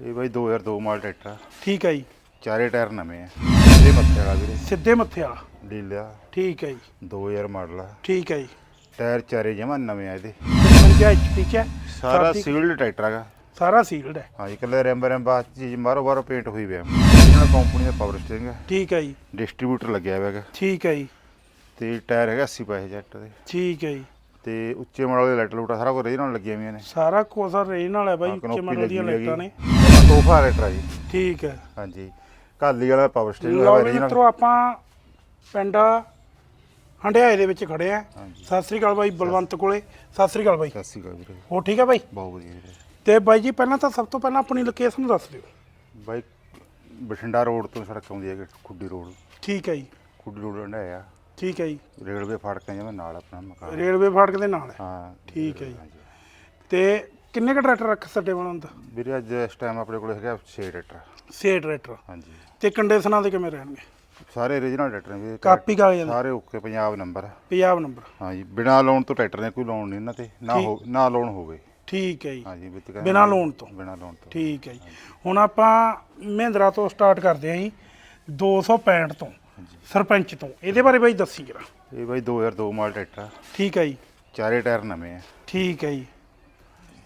ਇਹ ਬਾਈ 2002 model tractor ਆ। ਠੀਕ ਹੈ ਜੀ। ਚਾਰੇ ਟਾਇਰ ਨਵੇਂ ਆ। ਇਹਦੇ ਮੱਥੇ ਵਾਲਾ ਵੀਰੇ। ਸਿੱਧੇ ਮੱਥੇ ਵਾਲਾ। ਡੀਲਿਆ ਠੀਕ ਹੈ ਜੀ। 2000 ਮਾਡਲ ਆ। ਠੀਕ ਹੈ ਜੀ। ਟਾਇਰ ਚਾਰੇ ਜਮਾ ਨਵੇਂ ਆ ਇਹਦੇ। 55 ਐਚਪੀ ਚ ਹੈ ਸਾਰਾ ਸਾਡੀ- ਸੀਲਡ ਟਰੈਕਟਰ ਹੈਗਾ। ਸਾਰਾ ਸੀਲਡ ਹੈ। ਹਾਂਜੀ ਇਕੱਲੇ ਰੈਂਬ ਰੈਂਬਾ ਚੀਜ਼ ਮਾਰੋ ਬਾਰੋ ਪੇਂਟ ਹੋਈ ਹੋਇਆ ਇਹਨਾਂ ਕੰਪਨੀ ਦਾ ਪਾਵਰ ਸਟੀਅਰਿੰਗ ਹੈ ਠੀਕ ਹੈ ਜੀ। ਡਿਸਟ੍ਰੀਬਿਊਟਰ ਲੱਗਿਆ ਹੋਇਆ ਹੈਗਾ। ਠੀਕ ਹੈ ਜੀ। ਤੇ ਟਾਇਰ ਹੈਗਾ 80 ਪੈਸੇ ਜੈਟ ਦੇ। ਠੀਕ ਹੈ ਜੀ। ਤੇ ਉੱਚੇ ਮਾਡਲ ਦੇ ਲਾਈਟ ਲੂਟਾ ਸਾਰਾ ਕੁਝ ਰੀਜਨਲ ਲੱਗੀਆਂ ਹੋਈਆਂ ਨੇ। ਸਾਰਾ ਕੁਝ ਰੀਜਨਲ ਹੈ ਬਾਈ ਹਾਂ, ਉੱਚੇ ਕਨੋਪੀ ਮਾਡਲ ਦੀਆਂ ਲੱਗੀ ਲਾਈਟਾਂ ਨੇ। ਹੈਗੀ। ਤੋਹਫਾ ਰੇਟਰ ਜੀ। ਠੀਕ ਹੈ। ਹਾਂਜੀ। ਕਾਲੀ ਵਾਲਾ ਪਾਵਰ ਸਟੀਅਰਿੰਗ ਲਓ ਵੀ ਮਿੱਤਰੋ ਆਪਾਂ ਪਿੰਡ ਹੰਡਿਆਏ ਦੇ ਵਿੱਚ ਖੜੇ ਆ। ਸਤਿ ਸ੍ਰੀ ਅਕਾਲ ਬਾਈ ਬਲਵੰਤ ਕੋਲੇ। ਸਤਿ ਸ੍ਰੀ ਅਕਾਲ ਬਾਈ। ਸਤਿ ਸ਼੍ਰੀ ਅਕਾਲ ਵੀਰੇ। ਹੋ ਠੀਕ ਹੈ ਬਾਈ? ਬਹੁਤ ਵਧੀਆ ਵੀਰੇ। ਤੇ ਬਾਈ ਜੀ ਪਹਿਲਾਂ ਤਾਂ ਸਭ ਤੋਂ ਪਹਿਲਾਂ ਆਪਣੀ ਲੋਕੇਸ਼ਨ ਦੱਸ ਦਿਓ। ਬਾਈ ਬਠਿੰਡਾ ਰੋਡ ਤੋਂ ਸੜਕ ਆਉਂਦੀ ਹੈ ਖੁੱਡੀ ਰੋਡ। ਠੀਕ ਹੈ ਜੀ। ਖੁੱਡੀ ਰੋਡ ਹੰਡਾਇਆ ਠੀਕ ਹੈ ਜੀ। ਰੇਲਵੇ ਫਾਟਕਾਂ ਜਿਵੇਂ ਨਾਲ ਆਪਣਾ ਮਕਾਨ। ਰੇਲਵੇ ਫਾਟਕ ਦੇ ਨਾਲ। ਹੈ ਹਾਂ ਠੀਕ ਹੈ ਜੀ। ਤੇ ਕਿੰਨੇ ਕ ਟਰੈਕਟਰ ਰੱਖ ਸੱਡੇ ਬਣਾਉਣ ਦਾ ਵੀਰੇ ਅੱਜ ਇਸ ਟਾਈਮ ਆਪਣੇ ਕੋਲ ਹੈਗਾ 6 ਟਰੈਕਟਰ। ਸੇ ਟਰੈਕਟਰ। ਹਾਂਜੀ। ਤੇ ਕੰਡੀਸ਼ਨਾਂ ਦੇ ਕਿਵੇਂ ਰਹਿਣਗੇ? ਸਾਰੇ ਰੀਜਨਲ ਟਰੈਕਟਰ ਨੇ ਵੀਰੇ। ਕਾਪੀ ਕਾਗਜ਼ਾਂ ਦੇ ਸਾਰੇ okay Punjab number Punjab number ਹਾਂਜੀ ਬਿਨਾ ਲੋਨ ਤੋਂ ਟਰੈਕਟਰ ਨੇ ਕੋਈ ਲੋਨ ਨਹੀਂ ਇਹਨਾਂ ਤੇ। ਨਾ ਹੋ ਨਾ ਲੋਨ ਹੋਵੇ। ਠੀਕ ਹੈ ਜੀ। ਹਾਂਜੀ ਵਿੱਚ ਕਹਿੰਦੇ ਬਿਨਾਂ ਲੋਨ ਤੋਂ। ਬਿਨਾ ਲੋਨ ਤੋਂ। ਠੀਕ ਹੈ ਜੀ। ਹੁਣ ਆਪਾਂ ਮਹਿੰਦਰਾ ਤੋਂ ਸਟਾਰਟ ਕਰਦੇ ਹਾਂ ਜੀ 265 ਤੋਂ ਸਰਪੰਚ ਤੋਂ। ਇਹਦੇ ਬਾਰੇ ਬਾਈ ਦੱਸੀ ਜਰਾ। ਇਹ ਬਾਈ 2002 ਮਾਡਲ ਟਰੈਕਟਰ ਆ। ਠੀਕ ਹੈ ਜੀ। ਚਾਰੇ ਟਾਇਰ ਨਵੇਂ ਆ। ਠੀਕ ਹੈ ਜੀ।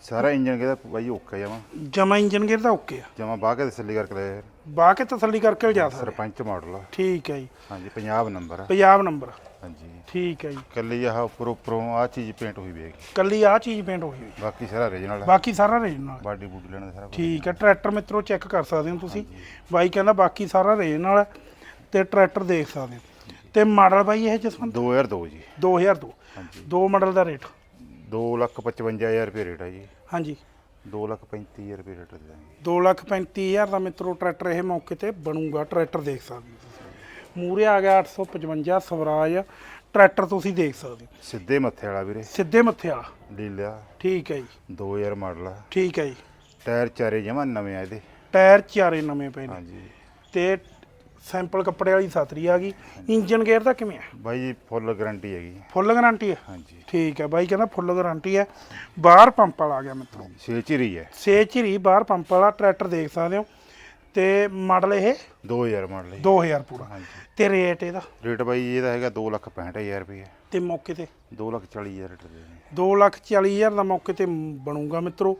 ਸਾਰਾ ਇੰਜਨ ਕਿਹਦਾ? ਬਾਈ ਓਕੇ ਜਮਾ ਜਮਾ ਇੰਜਨ ਗੇਅਰ ਦਾ ਓਕੇ ਆ? ਜਮਾ ਬਾਹ ਕੇ ਤਸੱਲੀ ਕਰਕੇ ਲੈ ਬਾਹ ਕੇ ਤਸੱਲੀ ਕਰਕੇ ਲਿਜਾ ਸਕਦੇ ਸਰਪੰਚ ਮਾਡਲ ਆ। ਠੀਕ ਹੈ ਜੀ। ਹਾਂਜੀ ਪੰਜਾਬ ਨੰਬਰ ਆ। ਪੰਜਾਬ ਨੰਬਰ ਹਾਂਜੀ। ਠੀਕ ਹੈ ਜੀ। ਕੱਲੀ ਆਹ ਉੱਪਰ ਉੱਪਰੋਂ ਆ ਚੀਜ਼ ਪੇਂਟ ਹੋਈ ਵੀ ਹੈਗੀ। ਕੱਲੀ ਆ ਚੀਜ਼ ਪੇਂਟ ਹੋਈ ਹੋਈ। ਬਾਕੀ ਸਾਰਾ ਰੀਜਨਲ ਆ। ਬਾਕੀ ਸਾਰਾ ਰੀਜਨਲ ਬਾਡੀ ਬੂਡੀ ਲੈਣਾ ਸਾਰਾ। ਠੀਕ ਹੈ ਟਰੈਕਟਰ ਮਿੱਤਰੋ ਚੈੱਕ ਕਰ ਸਕਦੇ ਹੋ ਤੁਸੀਂ। ਬਾਈ ਕਹਿੰਦਾ ਬਾਕੀ ਸਾਰਾ ਰੀਜਨਲ ਹੈ ਤੇ ਟਰੈਕਟਰ ਦੇਖ ਸਕਦੇ ਹੋ। ਤੇ ਮਾਡਲ ਬਾਈ ਇਹ ਜਸਵੰਤ? 2002 ਜੀ। 2002 ਹਾਂਜੀ। ਦੋ ਮਾਡਲ ਦਾ ਰੇਟ। 255000 ਰੁਪਏ ਰੇਟ ਆ ਜੀ। ਹਾਂਜੀ। 235000 ਰੁਪਏ ਰੇਟ ਦੇ ਦਾਂਗੇ 235000 ਦਾ ਮਿੱਤਰੋ ਟਰੈਕਟਰ ਇਹ ਮੌਕੇ ਤੇ ਬਣੂਗਾ ਟਰੈਕਟਰ ਦੇਖ ਸਕਦੇ ਹੋ ਤੁਸੀਂ। ਮੂਰੇ ਆ ਗਿਆ 855 ਸਵਰਾਜ। ਟਰੈਕਟਰ ਤੁਸੀਂ ਦੇਖ ਸਕਦੇ ਹੋ। ਸਿੱਧੇ ਮੱਥੇ ਵਾਲਾ ਵੀਰੇ। ਸਿੱਧੇ ਮੱਥੇ ਵਾਲਾ। ਡੀਲਿਆ ਠੀਕ ਹੈ ਜੀ। 2000 ਮਾਡਲ ਆ। ਠੀਕ ਹੈ ਜੀ। ਟਾਇਰ ਚਾਰੇ ਜਮਾ ਨਵੇਂ ਆ ਇਹਦੇ। ਟਾਇਰ ਚਾਰੇ ਨਵੇਂ ਪਏ ਨੇ। ਹਾਂਜੀ। ਤੇ ਸੈਂਪਲ ਕੱਪੜੇ ਵਾਲੀ ਸਾਤਰੀ ਆ ਗਈ। ਇੰਜਨ ਗੇਅਰ ਦਾ ਕਿਵੇਂ ਆ? ਬਾਈ ਜੀ ਫੁੱਲ ਗਾਰੰਟੀ ਹੈਗੀ। ਫੁੱਲ ਗਾਰੰਟੀ ਹੈ ਹਾਂਜੀ। ਠੀਕ ਹੈ ਬਾਈ ਕਹਿੰਦਾ ਫੁੱਲ ਗਾਰੰਟੀ ਹੈ ਬਾਹਰ ਪੰਪ ਵਾਲਾ ਆ ਗਿਆ ਮਿੱਤਰੋ। ਛੇ ਚਿਰੀ ਹੈ ਸੇ ਝਿਰੀ ਬਾਹਰ ਪੰਪ ਵਾਲਾ ਟਰੈਕਟਰ ਦੇਖ ਸਕਦੇ ਹੋ। ਤੇ ਮਾਡਲ ਇਹ? 2000 ਮਾਡਲ ਹੈ 2000 ਪੂਰਾ। ਹਾਂਜੀ। ਤੇ ਰੇਟ ਇਹਦਾ? ਰੇਟ ਬਾਈ ਇਹਦਾ ਹੈਗਾ 265000 ਰੁਪਏ। ਤੇ ਮੌਕੇ ਤੇ? 240000 ਰੇਟ ਦੇ। 240000 ਦਾ ਮੌਕੇ ਤੇ ਬਣੂਗਾ ਮਿੱਤਰੋ।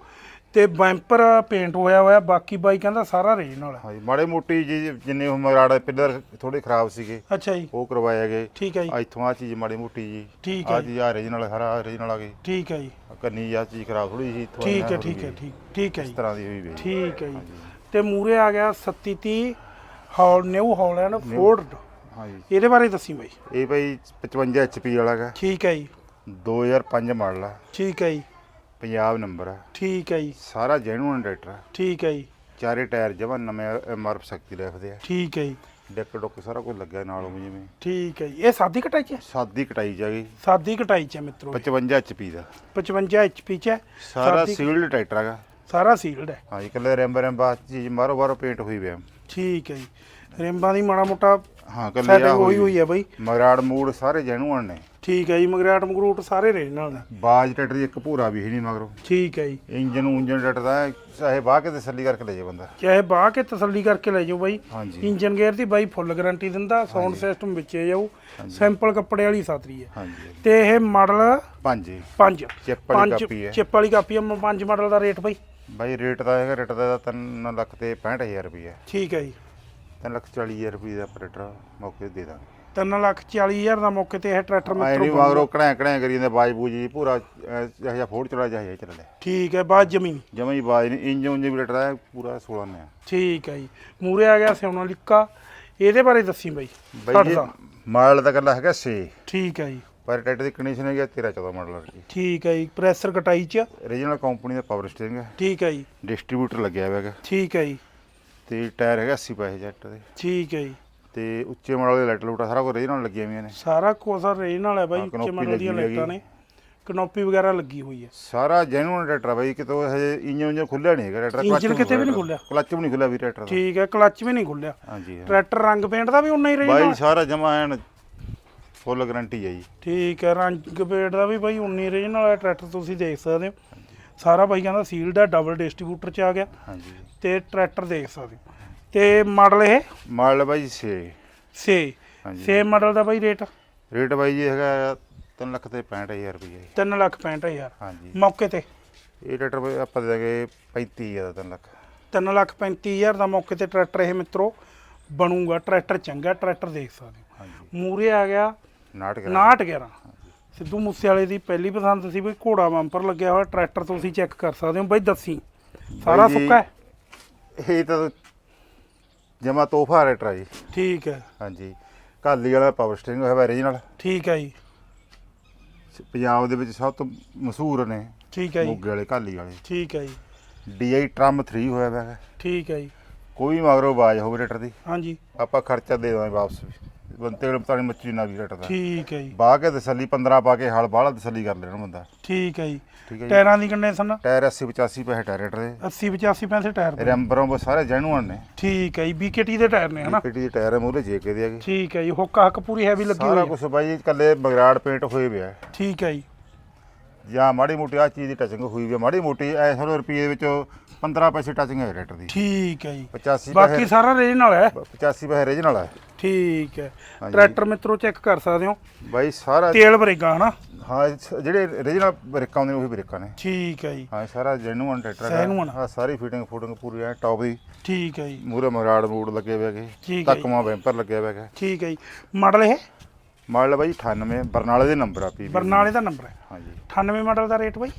ਤੇ ਬੈਂਪਰ ਪੇਂਟ ਹੋਇਆ ਹੋਇਆ ਬਾਕੀ ਬਾਈ ਕਹਿੰਦਾ ਸਾਰਾ ਰੀਜਨਲ ਹੈ ਹਾਂਜੀ ਮਾੜੇ ਮੋਟੀ ਜੀ ਜਿੰਨੇ ਉਹ ਮਰਾੜ ਪਿੱਲਰ ਥੋੜੇ ਖਰਾਬ ਸੀਗੇ ਅੱਛਾ ਜੀ। ਉਹ ਕਰਵਾਏ ਗਏ। ਠੀਕ ਹੈ ਜੀ। ਇੱਥੋਂ ਆ ਚੀਜ਼ ਮਾੜੀ ਮੋਟੀ ਜੀ। ਠੀਕ ਹੈ ਚੀਜ਼ ਆ ਰੀਜਨਲ ਸਾਰਾ ਰੀਜਨਲ ਆ ਗਈ। ਠੀਕ ਹੈ ਜੀ। ਕੰਨੀ ਆ ਚੀਜ਼ ਖਰਾਬ ਥੋੜੀ ਜੀ ਇੱਥੋਂ ਠੀਕ ਹੈ ਹੋ ਠੀਕ ਹੈ। ਠੀਕ ਠੀਕ ਹੈ ਇਸ ਜੀ। ਤਰ੍ਹਾਂ ਦੀ ਹੋਈ ਵੀ ਠੀਕ ਹੈ ਜੀ। ਤੇ ਮੂਰੇ ਆ ਗਿਆ 3730 ਹਾਲ ਨਿਊ ਹਾਲੈਂਡ ਫੋਰਡ ਹਾਂਜੀ। ਇਹਦੇ ਬਾਰੇ ਦੱਸੀ ਬਾਈ। ਇਹ ਬਾਈ 55 HP ਵਾਲਾ ਹੈਗਾ। ਠੀਕ ਹੈ ਜੀ। 2005 ਮਾਡਲ ਆ। ਠੀਕ ਹੈ ਜੀ। ਪੰਜਾਬ ਨੰਬਰ ਆ ਠੀਕ ਹੈ ਜੀ। ਸਾਰਾ ਜੈਨੂਨ ਟਰੈਕਟਰ ਆ ਠੀਕ ਹੈ ਜੀ। ਚਾਰੇ ਟਾਇਰ ਜਮਾ ਨਵੇਂ ਐਮਆਰਐਫ ਸ਼ਕਤੀ ਲਿਖਦੇ ਆ। ਠੀਕ ਹੈ ਜੀ। ਡੈਕ ਡੁੱਕ ਸਾਰਾ ਕੁਝ ਲੱਗਿਆ ਨਾਲ ਉਹ ਜਿਵੇਂ। ਠੀਕ ਹੈ ਜੀ। ਇਹ ਸਾਦੀ ਕਟਾਈ ਚ ਹੈ? ਸਾਦੀ ਕਟਾਈ ਜਾ। ਗਈ ਸਾਦੀ ਕਟਾਈ ਚ ਹੈ ਮਿੱਤਰੋ 55 HP ਦਾ। 55 HP ਚ ਹੈ। ਸਾਰਾ ਸਾਦੀ- ਸੀਲਡ ਟਰੈਕਟਰ ਹੈਗਾ। ਸਾਰਾ ਸੀਲਡ ਹੈ। ਹਾਂਜੀ ਇਕੱਲੇ ਰੈਂਬ ਰੈਂਬਾ ਚੀਜ਼ ਮਾਰੋ ਬਾਰੋ ਪੇਂਟ ਹੋਈ ਵੀ ਆ ਠੀਕ ਹੈ ਜੀ। ਰਿੰਬਾਂ ਦੀ ਮਾੜਾ ਮੋਟਾ ਹਾਂ ਕੱਲੇ ਸੈਟਿੰਗ ਆ ਹੋਈ ਹੋਈ ਹੈ ਬਾਈ। ਮਗਰਾੜ ਮੂਡ ਸਾਰੇ ਜੈਨੂਨ ਨੇ। ਠੀਕ ਹੈ ਜੀ ਮਗਰਾਟ ਮਗਰੂਟ ਸਾਰੇ ਨੇ ਬਾਜ ਟਰੈਕਟਰ ਦੀ ਇੱਕ ਭੂਰਾ ਵੀ ਹੀ ਨਹੀਂ ਮਗਰੋਂ। ਠੀਕ ਹੈ ਜੀ। ਇੰਜਨ ਉਂਜਨ ਟਰੈਕਟਰ ਦਾ ਹੈ, ਚਾਹੇ ਬਾਹ ਕੇ ਤਸੱਲੀ ਕਰਕੇ ਲੈ ਜਾ ਬੰਦਾ। ਚਾਹੇ ਬਾਹ ਕੇ ਤਸੱਲੀ ਕਰਕੇ ਲੈ ਜਾਓ ਬਾਈ। ਹਾਂਜੀ। ਇੰਜਨ ਗੇਅਰ ਦੀ ਬਾਈ ਫੁੱਲ ਗਾਰੰਟੀ ਦਿੰਦਾ ਸਾਊਂਡ ਸਿਸਟਮ ਵਿੱਚੇ ਜਾਊ ਸੈਂਪਲ ਕੱਪੜੇ ਵਾਲੀ ਸਾਤਰੀ ਹੈ। ਹਾਂਜੀ। ਤੇ ਇਹ ਮਾਡਲ ਪੰਜ। 5 ਚਿੱਪ ਵਾਲੀ ਕਾਪੀ ਹੈ। ਚਿੱਪ ਵਾਲੀ ਕਾਪੀ ਹੈ 5 ਮਾਡਲ ਦਾ ਰੇਟ ਬਾਈ। ਬਾਈ ਰੇਟ ਦਾ ਹੈਗਾ ਰੇਟ ਦਾ 3 ਲੱਖ ਤੇ 65000 ਰੁਪਏ ਠੀਕ ਹੈ ਜੀ। 3 ਲੱਖ 40000 ਰੁਪਏ ਦਾ ਆਪਰੇਟਰ ਮੌਕੇ ਤੇ ਦੇ ਦਾਂਗੇ। 3 ਲੱਖ 40 ਹਜ਼ਾਰ ਦਾ ਮੌਕੇ ਤੇ ਇਹ ਟਰੈਕਟਰ ਆਏ ਨਹੀਂ ਮਿੱਤਰੋ ਮਗਰੋਂ ਕੜਾਂ ਕੜਾਂ ਕਰੀ ਜਾਂਦੇ ਬਾਜ ਬੂਜ ਪੂਰਾ ਜਿਹਾ ਜਿਹਾ ਫੋੜ ਚੜਾ ਜਿਹਾ ਚੱਲ ਲਿਆ ਠੀਕ ਹੈ ਬਾਅਦ ਜ਼ਮੀਨ। ਜਮਾ ਹੀ ਬਾਜ ਨਹੀਂ ਇੰਜਨ ਉਂਜਨ ਵੀ ਰੇਟ ਦਾ ਹੈ ਪੂਰਾ 16 ਨੇ। ਠੀਕ ਹੈ ਜੀ। ਮੂਰੇ ਆ ਗਿਆ ਸਿਉਣਾ ਲਿੱਕਾ। ਇਹਦੇ ਬਾਰੇ ਦੱਸੀ ਬਾਈ ਬਾਈ ਜੀ ਮਾਡਲ ਕੱਲਾ ਹੈਗਾ 6 ਠੀਕ ਹੈ ਜੀ। ਪਰ ਟਰੈਕਟਰ ਦੀ ਕੰਡੀਸ਼ਨ ਹੈਗੀ 13 14 ਮਾਡਲ ਵਾਲੀ ਠੀਕ ਹੈ ਜੀ ਪ੍ਰੈਸ਼ਰ ਕਟਾਈ ਚ। ਰੀਜਨਲ ਕੰਪਨੀ ਦਾ ਪਾਵਰ ਸਟੀਅਰਿੰਗ ਹੈ। ਠੀਕ ਹੈ ਜੀ। ਡਿਸਟ੍ਰੀਬਿਊਟਰ ਲੱਗਿਆ ਹੋਇਆ ਹੈਗਾ। ਠੀਕ ਹੈ ਜੀ। ਤੇ ਟਾਇਰ ਹੈਗਾ 80 ਪੈਸੇ ਜੈਟ ਦੇ। ਠੀਕ ਹੈ ਜੀ। ਤੇ ਉੱਚੇ ਮਾਡਲ ਦੇ ਲਾਈਟ ਲੂਟਾ ਸਾਰਾ ਕੁਝ ਰੀਜਨਲ ਲੱਗੀਆਂ ਹੋਈਆਂ ਨੇ। ਸਾਰਾ ਕੁਝ ਰੀਜਨਲ ਹੈ ਬਾਈ ਹਾਂ, ਉੱਚੇ ਕਨੋਪੀ ਮਾਡਲ ਦੀਆਂ ਲੱਗੀ ਲਾਈਟਾਂ ਨੇ। ਕਨੋਪੀ ਵਗੈਰਾ ਲੱਗੀ ਹੋਈ ਹੈ। ਸਾਰਾ ਜੈਨੂਨ ਟਰੈਕਟਰ ਬਾਈ ਕਿਤੋਂ ਹਜੇ ਇੰਜਨ ਉਂਜਨ ਖੁੱਲਿਆ ਨਹੀਂ ਹੈਗਾ ਟਰੈਕਟਰ ਇੰਜਨ ਕਿਤੇ ਵੀ ਨਹੀਂ ਖੁੱਲਿਆ। ਕਲੱਚ ਵੀ ਨਹੀਂ ਖੁੱਲਿਆ ਵੀ ਟਰੈਕਟਰ ਦਾ। ਠੀਕ ਹੈ ਕਲੱਚ ਵੀ ਨਹੀਂ ਖੁੱਲਿਆ। ਹਾਂਜੀ ਹਾਂ। ਟਰੈਕਟਰ ਰੰਗ ਪੇਂਟ ਦਾ ਵੀ ਉਨਾ ਹੀ ਬਾਈ ਰੀਜਨਲ ਸਾਰਾ ਜਮਾ ਐਨ ਫੁੱਲ ਗਾਰੰਟੀ ਹੈ ਜੀ। ਠੀਕ ਹੈ ਰੰਗ ਪੇਂਟ ਦਾ ਵੀ ਬਾਈ ਉਨੀ ਰੀਜਨਲ ਹੈ ਟਰੈਕਟਰ ਤੁਸੀਂ ਦੇਖ ਸਕਦੇ ਹੋ। ਸਾਰਾ ਬਾਈ ਕਹਿੰਦਾ ਸੀਲਡ ਹੈ ਡਬਲ ਡਿਸਟ੍ਰੀਬਿਊਟਰ ਚ ਆ ਗਿਆ। ਹਾਂਜੀ। ਤੇ ਟਰੈਕਟਰ ਦੇਖ ਸਕਦੇ ਹੋ। ਤੇ ਮਾਡਲ ਇਹ? ਮਾਡਲ ਬਾਈ 6 ਸੇ ਹਾਂਜੀ। ਸੇ ਮਾਡਲ ਦਾ ਬਾਈ ਰੇਟ? ਰੇਟ ਬਾਈ ਜੀ ਹੈਗਾ 3 ਲੱਖ ਤੇ 65000 ਰੁਪਏ ਜੀ। 3 ਲੱਖ 65000 ਹਾਂਜੀ। ਮੌਕੇ ਤੇ? ਇਹ ਟਰੈਕਟਰ ਬਾਈ ਆਪਾਂ ਦੇ ਦਾਂਗੇ 35000 ਦਾ 3 ਲੱਖ। 3 ਲੱਖ 35000 ਦਾ ਮੌਕੇ ਤੇ ਟਰੈਕਟਰ ਇਹ ਮਿੱਤਰੋ ਬਣੂਗਾ। ਟਰੈਕਟਰ ਚੰਗਾ ਟਰੈਕਟਰ ਦੇਖ ਸਕਦੇ ਹੋ। ਹਾਂਜੀ। ਮੂਰੇ ਆ ਗਿਆ 69 5911 ਸਿੱਧੂ ਮੂਸੇ ਵਾਲੇ ਦੀ ਪਹਿਲੀ ਪਸੰਦ ਸੀ ਵੀ ਘੋੜਾ ਬੰਪਰ ਲੱਗਿਆ ਹੋਇਆ। ਟਰੈਕਟਰ ਤੁਸੀਂ ਚੈੱਕ ਕਰ ਸਕਦੇ ਹੋ। ਬਾਈ ਦੱਸੀ। ਸਾਰਾ ਜੀ, ਸੁੱਕਾ ਹੈ? ਇਹ ਤਾਂ ਜਮਾ ਤੋਹਫਾ ਰੇਟਰ ਆ ਜੀ। ਠੀਕ ਹੈ। ਹਾਂਜੀ। ਕਾਲੀ ਵਾਲਾ ਪਾਵਰ ਸਟੀਅਰਿੰਗ ਹੋਇਆ ਓਰੀਜਨਲ ਠੀਕ ਹੈ ਜੀ। ਪੰਜਾਬ ਦੇ ਵਿੱਚ ਸਭ ਤੋਂ ਮਸ਼ਹੂਰ ਨੇ ਠੀਕ ਹੈ ਜੀ। ਮੋਗੇ ਵਾਲੇ ਕਾਲੀ ਵਾਲੇ। ਠੀਕ ਹੈ ਜੀ। DI ਟਰਮ 3 ਹੋਇਆ ਹੋਇਆ ਹੈ। ਠੀਕ ਹੈ ਜੀ। ਕੋਈ ਮਗਰੋਂ ਆਵਾਜ਼ ਹੋਵੇ ਰੇਟਰ ਦੀ ਹਾਂਜੀ। ਆਪਾਂ ਖਰਚਾ ਦੇ ਦਾਂਗੇ ਵਾਪਸ ਬੰਤੇ ਕੋਲ ਪਤਾ ਨਹੀਂ ਮੱਛੀ ਨਾ ਵੀ ਰੇਟਰ ਦਾ ਠੀਕ ਹੈ ਜੀ। ਬਾਹ ਕੇ ਤਸੱਲੀ 15 ਪਾ ਕੇ ਹਲ ਬਾਹਲਾ ਤਸੱਲੀ ਕਰ ਲੈਣਾ ਬੰਦਾ। ਠੀਕ ਹੈ ਜੀ। ਟਾਇਰਾਂ ਦੀ ਕੰਡੀਸ਼ਨ ਟਾਇਰ 80 85 ਪੈਸੇ ਟਾਇਰ ਰੇਟਰ ਦੇ। 80 85 ਪੈਸੇ ਟਾਇਰ ਦੇ। ਰੈਂਬਰੋਂ ਉਹ ਸਾਰੇ ਜੈਨੂਅਨ ਨੇ। ਠੀਕ ਹੈ ਜੀ ਬੀਕੇਟੀ ਦੇ ਟਾਇਰ ਨੇ ਹਨਾ? ਪੀਟੀ ਦੇ ਟਾਇਰ ਮੂਹਰੇ ਜੇਕੇ ਦੇ ਹੈਗੇ ਠੀਕ ਹੈ ਜੀ ਹੁੱਕਾ ਹੱਕ ਪੂਰੀ ਹੈਵੀ ਲੱਗੀ ਸਾਰਾ ਹੋਈ ਹੈ। ਕੁਝ ਬਾਈ ਕੱਲੇ ਬਗਰਾੜ ਪੇਂਟ ਹੋਏ ਪਿਆ। ਠੀਕ ਹੈ ਜੀ। ਜਾਂ ਮਾੜੀ ਮੋਟੀ ਆ ਚੀਜ਼ ਦੀ ਟਚਿੰਗ ਹੋਈ ਵੀ ਮਾੜੀ ਮੋਟੀ ਐ ਸੌ ਰੁਪਏ ਦੇ ਵਿੱਚ 15 ਪੈਸੇ ਟਚਿੰਗ ਹੈ ਰੇਟਰ ਦੀ। ਠੀਕ ਹੈ ਜੀ। 85 ਬਾਕੀ ਪੈਸੇ ਸਾਰਾ ਰੇਂਜ ਨਾਲ ਹੈ। 85 ਪੈਸੇ ਰੀਜਨਲ ਹੈ। ਠੀਕ ਹੈ। ਹਾਂਜੀ। ਟਰੈਕਟਰ ਮਿੱਤਰੋ ਚੈੱਕ ਕਰ ਸਕਦੇ ਹੋ। ਬਾਈ ਸਾਰਾ ਤੇਲ ਬਰੇਗਾ ਹਨਾ? ਹਾਂ ਇਹ ਸ- ਜਿਹੜੇ ਰੀਜਨਲ ਬ੍ਰੇਕਾਂ ਹੁੰਦੇ ਨੇ ਉਹੀ ਬ੍ਰੇਕਾਂ ਨੇ। ਠੀਕ ਹੈ ਜੀ। ਹਾਂ ਇਹ ਸਾਰਾ ਜੈਨੂਅਨ ਟਰੈਕਟਰ Genuine। ਹਾਂ ਸਾਰੀ ਫਿਟਿੰਗ ਫੂਟਿੰਗ ਪੂਰੀ ਹੈ ਟੌਪ ਦੀ। ਠੀਕ ਹੈ ਜੀ। ਮੂਰੇ ਮਰਾੜ ਮੂੜ ਲੱਗੇ ਹੋਏ ਹੈਗੇ। ਠੀਕ ਹੈ ਜੀ। ਤੱਕਮਾ ਵੈਂਪਰ ਲੱਗੇ ਹੋਏ ਹੈਗੇ। ਠੀਕ ਹੈ ਜੀ। ਮਾਡਲ ਇਹ? ਮਾਡਲ ਬਾਈ 98 ਬਰਨਾਲੇ ਦੇ ਨੰਬਰ ਆ ਪੀ ਬਰਨਾਲੇ ਦਾ ਨੰਬਰ ਹੈ। ਹਾਂਜੀ। 98 ਮਾਡਲ ਦਾ ਰੇਟ ਬਾਈ?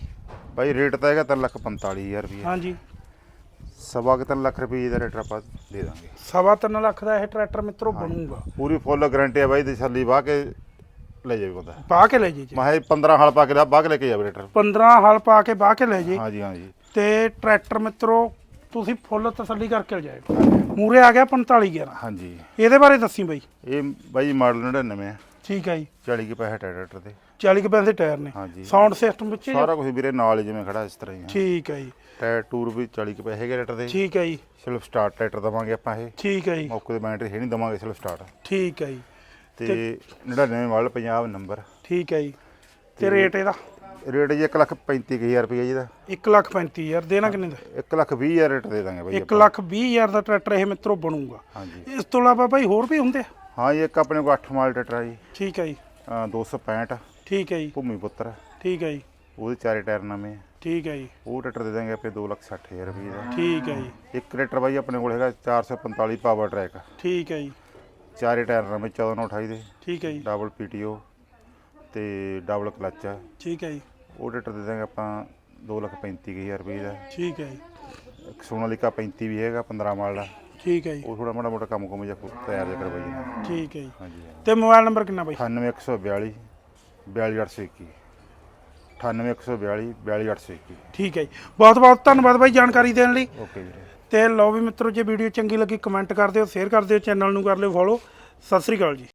ਬਾਈ ਰੇਟ ਤਾਂ ਹੈਗਾ 345000 ਰੁਪਏ ਹਾਂਜੀ। ਸਵਾ ਕੁ ਤਿੰਨ ਲੱਖ ਰੁਪਏ ਦਾ ਰੇਟ ਆਪਾਂ ਦੇ ਦਾਂਗੇ। ਸਵਾ ਲੱਖ ਦਾ ਇਹ ਟਰੈਕਟਰ ਮਿੱਤਰੋ ਬਣੂਗਾ। ਪੂਰੀ ਫੁੱਲ ਗਾਰੰਟੀ ਹੈ ਬਾਈ ਤਸੱਲੀ ਵਾਹ ਕੇ ਲੈ ਜਾਵੇ ਬੰਦਾ। ਪਾ ਕੇ ਲੈ ਜੇ ਜੀ। ਮੈਂ ਕਿਹਾ 15 ਹਲ ਪਾ ਕੇ ਲਾ ਬਾਹ ਕੇ ਲੈ ਕੇ ਜਾਵੇ ਰੇਟਰ 15 ਹਲ ਪਾ ਕੇ ਬਾਹ ਕੇ ਲੈ ਜੇ ਹਾਂਜੀ ਹਾਂਜੀ। ਤੇ ਟਰੈਕਟਰ ਮਿੱਤਰੋ ਤੁਸੀਂ ਫੁੱਲ ਤਸੱਲੀ ਕਰਕੇ ਲਿਜਾਇਓ ਮੂਰੇ ਆ ਗਿਆ 45 11 ਹਾਂਜੀ। ਇਹਦੇ ਬਾਰੇ ਦੱਸੀ ਬਾਈ। ਇਹ ਬਾਈ ਮਾਡਲ 99 ਹੈ ਠੀਕ ਹੈ ਜੀ। 40 ਕੇ ਪੈਸੇ ਟਰੈਕਟਰ ਦੇ। 40 ਕੁ ਪੈਸੇ ਟਾਇਰ ਨੇ। ਹਾਂਜੀ। ਸਾਊਂਡ ਸਿਸਟਮ ਵਿੱਚ ਹੀ ਆ? ਸਾਰਾ ਕੁਝ ਵੀਰੇ ਨਾਲ ਹੀ ਜਿਵੇਂ ਖੜਾ ਇਸ ਤਰ੍ਹਾਂ ਹੀ ਆ। ਠੀਕ ਹੈ ਜੀ। ਟਾਇਰ ਟੂਰ ਵੀ 40 ਕੇ ਪੈਸੇ ਹੈਗੇ ਰੇਟਰ ਦੇ। ਠੀਕ ਹੈ ਜੀ। ਸਿਰਫ ਸਟਾਰਟ ਟਰੈਕਟਰ ਦਵਾਂਗੇ ਆਪਾਂ ਇਹ। ਠੀਕ ਹੈ ਜੀ। ਮੌਕੇ ਤੇ ਬੈਟਰੀ ਹੈ ਨਹੀਂ ਦਵਾਂਗੇ ਸਿਰਫ ਸਟਾਰਟ। ਠੀਕ ਹੈ ਜੀ। ਤੇ 99 ਮਾਡਲ ਪੰਜਾਬ ਨੰਬਰ। ਠੀਕ ਹੈ ਜੀ। ਤੇ ਰੇਟ ਇਹਦਾ? ਰੇਟ ਜੀ 1 ਲੱਖ 35000 ਰੁਪਏ ਜੀ ਦਾ 1 ਲੱਖ 35000 ਦੇਣਾ ਕਿੰਨੇ ਦਾ? 1 ਲੱਖ 20000 ਰੇਟ ਦੇ ਦਾਂਗੇ ਬਾਈ 1 ਲੱਖ 20000 ਦਾ ਟਰੈਕਟਰ ਇਹ ਮਿੱਤਰੋ ਬਣੂਗਾ। ਹਾਂਜੀ। ਇਸ ਤੋਂ ਇਲਾਵਾ ਭਾਈ ਹੋਰ ਵੀ ਹੁੰਦੇ ਆ? ਹਾਂ ਜੀ ਇੱਕ ਆਪਣੇ ਕੋਲ 8 ਮਾਡਲ ਟਰੈਕਟਰ ਆ ਜੀ। ਠੀਕ ਹੈ ਜੀ। ਅਹ 265 ਠੀਕ ਹੈ ਜੀ ਭੂਮੀ ਪੁੱਤਰ ਠੀਕ ਹੈ ਜੀ ਉਹਦੇ ਚਾਰੇ ਟਾਇਰ ਨਵੇਂ ਆ ਠੀਕ ਹੈ ਜੀ ਉਹ ਟਰੈਕਟਰ ਦੇ ਦਾਂਗੇ ਆਪਣੇ 260000 ਰੁਪਏ ਦਾ ਠੀਕ ਹੈ ਜੀ ਇੱਕ ਟਰੈਕਟਰ ਬਾਈ ਆਪਣੇ ਕੋਲ ਹੈਗਾ 445 ਪਾਵਰ ਟਰੈਕ ਠੀਕ ਹੈ ਜੀ ਚਾਰੇ ਟਾਇਰ ਨਵੇਂ 1428 ਦੇ ਠੀਕ ਹੈ ਜੀ ਡਬਲ ਪੀਟੀਓ ਤੇ ਡਬਲ ਕਲੱਚ ਆ ਠੀਕ ਹੈ ਜੀ ਉਹ ਟਰੈਕਟਰ ਦੇ ਦਾਂਗੇ ਆਪਾਂ 235000 ਰੁਪਏ ਦਾ ਠੀਕ ਹੈ ਜੀ ਇੱਕ ਸੋਨਾਲੀਕਾ 35 ਵੀ ਹੈਗਾ 15 ਮਾਡਲ ਦਾ ਠੀਕ ਹੈ ਜੀ ਉਹ ਥੋੜਾ ਮਾੜਾ ਮੋਟਾ ਕੰਮ ਕੁਮ ਜਿਹਾ ਤਿਆਰ ਜਿਹਾ ਕਰਵਾਈਏ ਠੀਕ ਹੈ ਜੀ ਹਾਂਜੀ ਤੇ ਮੋਬਾਈਲ ਨੰਬਰ ਕਿੰਨਾ ਬਾਈ 98142 42821 98142 42821 ਠੀਕ ਹੈ ਜੀ। ਬਹੁਤ ਬਹੁਤ ਧੰਨਵਾਦ ਬਾਈ ਜਾਣਕਾਰੀ ਦੇਣ ਲਈ। ਓਕੇ ਵੀਰੇ। ਤੇ ਲਓ ਵੀ ਮਿੱਤਰੋ ਜੇ ਵੀਡੀਓ ਚੰਗੀ ਲੱਗੀ ਕਮੈਂਟ ਕਰ ਦਿਓ ਸ਼ੇਅਰ ਕਰ ਦਿਓ ਚੈਨਲ ਨੂੰ ਕਰ ਲਿਓ ਫੋਲੋ ਸਤਿ ਸ੍ਰੀ ਅਕਾਲ ਜੀ।